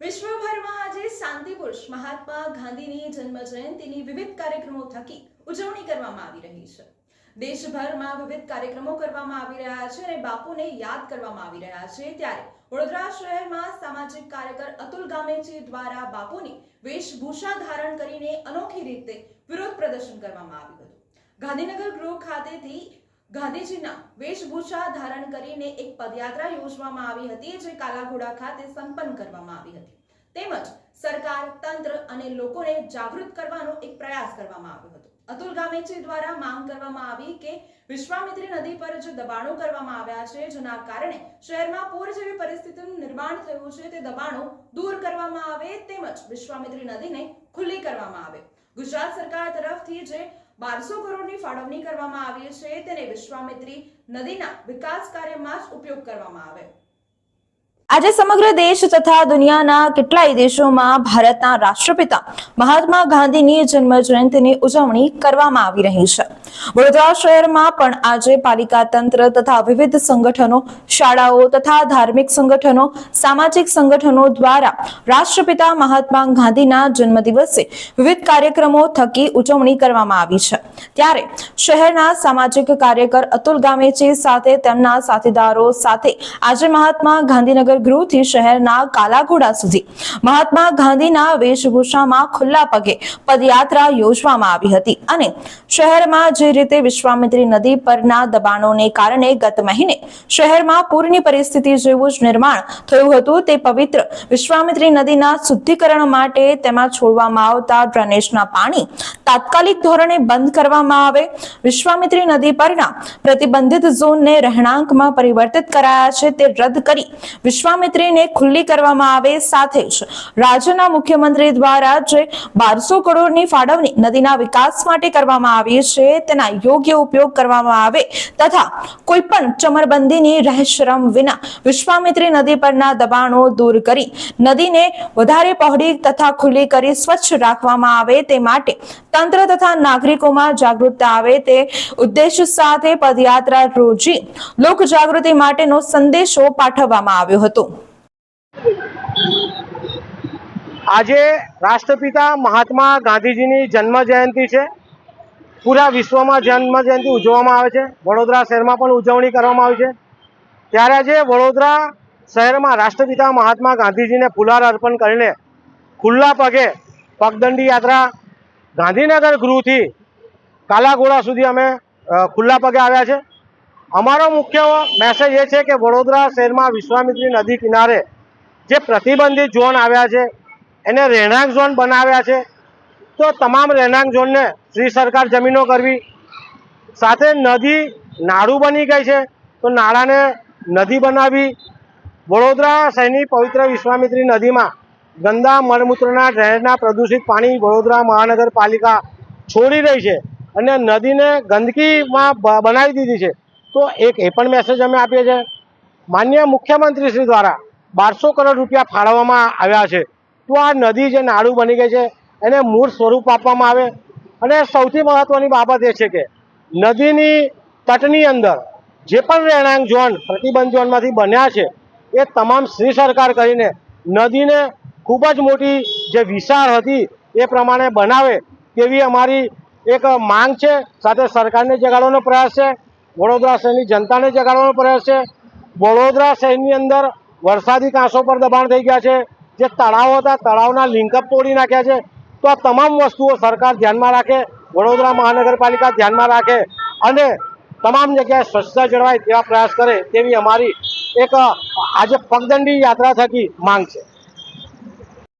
વિશ્વભરમાં આજે શાંતિ પુરુષ મહાત્મા ગાંધીની જન્મ જયંતિની વિવિધ કાર્યક્રમો થકી ઉજવણી કરવામાં આવી રહી છે. દેશભરમાં વિવિધ કાર્યક્રમો કરવામાં આવી રહ્યા છે અને બાપુને યાદ કરવામાં આવી રહ્યા છે ત્યારે વડોદરા શહેરમાં સામાજિક કાર્યકર અતુલ ગામેજી દ્વારા બાપુની વેશભૂષા ધારણ કરીને અનોખી રીતે વિરોધ પ્રદર્શન કરવામાં આવ્યું હતું. ગાંધીનગર ગૃહ ખાતેથી ગાંધીજીના વેશભૂષા ધારણ કરીને એક પદયાત્રા યોજવામાં આવી હતી, જે કાલાઘોડા ખાતે સંપન્ન કરવામાં આવી હતી. તેમજ સરકાર, તંત્ર અને લોકોને જાગૃત કરવાનો એક પ્રયાસ કરવામાં આવ્યો હતો. અતુલ ગામેચી દ્વારા માંગ કરવામાં આવી કે વિશ્વામિત્રી નદી પર જે દબાણો કરવામાં આવ્યા છે, જેના કારણે શહેરમાં પૂર જેવી પરિસ્થિતિનું નિર્માણ થયું છે, તે દબાણો દૂર કરવામાં આવે, તેમજ વિશ્વામિત્રી નદીને ખુલ્લી કરવામાં આવે. ગુજરાત સરકાર તરફથી જે બારસો કરોડની ફાળવણી કરવામાં આવી છે. તેને વિશ્વામિત્રી નદીના વિકાસ કાર્યમાં જ ઉપયોગ કરવામાં આવે. આજે સમગ્ર દેશ તથા દુનિયાના કેટલાય દેશોમાં ભારતના રાષ્ટ્રપિતા મહાત્મા ગાંધીની જન્મ જયંતિની ઉજવણી કરવામાં આવી રહી છે. વડોદરા શહેરમાં પણ આજે પાલિકા તંત્ર તથા વિવિધ સંગઠનો, શાળાઓ તથા ધાર્મિક સંગઠનો, સામાજિક સંગઠનો દ્વારા રાષ્ટ્રપિતા મહાત્મા ગાંધીના જન્મદિવસે વિવિધ કાર્યક્રમો થકી ઉજવણી કરવામાં આવી છે. ત્યારે શહેરના સામાજિક કાર્યકર અતુલ ગામેચી સાથે તેમના સાથીદારો સાથે આજે મહાત્મા ગાંધીનગર ગૃહથી શહેરના કાલાઘોડા સુધી. મહાત્મા ગાંધીના વેશભૂષામાં ખુલ્લા પગે પદયાત્રા યોજવામાં આવી હતી અને શહેરમાં જે રીતે વિશ્વામિત્રી નદી પરના દબાણોને કારણે ગત મહિને શહેરમાં પૂરની પરિસ્થિતિ જેવું જ નિર્માણ થયું હતું, તે પવિત્ર વિશ્વામિત્રી નદીના શુદ્ધિકરણ માટે તેમાં છોડવામાં આવતા ડ્રેનેજના પાણી તાત્કાલિક ધોરણે બંધ કરવામાં આવે. વિશ્વામિત્રી નદી પરના પ્રતિબંધિત ઝોનને રહેણાંકમાં પરિવર્તિત કરાયા છે, તે રદ કરી વિશ્વામિત્રીને ખુલ્લી કરવામાં આવે સાથે જ રાજ્યના મુખ્યમંત્રી દ્વારા જે બારસો કરોડની ફાળવણી નદીના વિકાસ માટે કરવામાં આવી છે, તેના યોગ્ય ઉપયોગ કરવામાં આવે તથા કોઈ પણ ચમરબંધીની રહેશરમ વિના વિશ્વામિત્રી નદી પરના દબાણો દૂર કરી નદીને વધારે પહોળી તથા ખુલ્લી કરી સ્વચ્છ રાખવામાં આવે તે માટે તંત્ર તથા નાગરિકોમાં જાગૃતતા આવે તે ઉદ્દેશ સાથે પદયાત્રા રોજી લોક જાગૃતિ માટેનો સંદેશો પાઠવવામાં આવ્યો હતો. આજે રાષ્ટ્રપિતા મહાત્મા ગાંધીજીની જન્મ જયંતિ છે. પૂરા વિશ્વમાં જન્મ જયંતિ ઉજવવામાં આવે છે. વડોદરા શહેરમાં પણ ઉજવણી કરવામાં આવી છે. ત્યારે આજે વડોદરા શહેરમાં રાષ્ટ્રપિતા મહાત્મા ગાંધીજીને ફુલાર અર્પણ કરીને ખુલ્લા પગે પગદંડી યાત્રા ગાંધીનગર ગૃહથી કાલાઘોડા સુધી અમે ખુલ્લા પગે આવ્યા છે. અમારો મુખ્ય મેસેજ એ છે કે વડોદરા શહેરમાં વિશ્વામિત્રી નદી કિનારે જે પ્રતિબંધિત ઝોન આવ્યા છે, એને રહેણાંક ઝોન બનાવ્યા છે, તો તમામ રહેણાંક ઝોનને શ્રી સરકાર જમીનો કરવી. સાથે નદી નાળું બની ગઈ છે, તો નાળાને નદી બનાવી. વડોદરા શહેરની પવિત્ર વિશ્વામિત્રી નદીમાં ગંદા મળમૂત્રના ડ્રેનેજના પ્રદૂષિત પાણી વડોદરા મહાનગરપાલિકા છોડી રહી છે અને નદીને ગંદકીમાં બનાવી દીધી છે. તો એક એ પણ મેસેજ અમે આપીએ છીએ. માન્ય મુખ્યમંત્રી શ્રી દ્વારા બારસો કરોડ રૂપિયા ફાળવવામાં આવ્યા છે. તો આ નદી જે નાળું બની ગઈ છે, એને મૂળ સ્વરૂપ આપવામાં આવે. અને સૌથી મહત્ત્વની બાબત એ છે કે, નદીની તટની અંદર જે પણ રહેણાંક ઝોન, પ્રતિબંધ ઝોનમાંથી બન્યા છે, એ તમામ શ્રી સરકાર કરીને નદીને ખૂબ જ મોટી જે વિશાળ હતી, એ પ્રમાણે બનાવે તેવી અમારી એક માંગ છે. સાથે સરકારને જગાડવાનો પ્રયાસ છે. વડોદરા શહેરની જનતાને જગાડવાનો પ્રયાસ છે. વડોદરા શહેરની અંદર વરસાદી કાંસો પર દબાણ થઈ ગયા છે. જે તળાવો હતા, તળાવના લિંકઅપ તોડી નાખ્યા છે. તો આ તમામ વસ્તુઓ સરકાર ધ્યાનમાં રાખે, વડોદરા મહાનગરપાલિકા ધ્યાનમાં રાખે અને તમામ જગ્યાએ સ્વચ્છતા જળવાય તેવા પ્રયાસ કરે તેવી અમારી એક આજે પગદંડી યાત્રા થકી માંગ છે.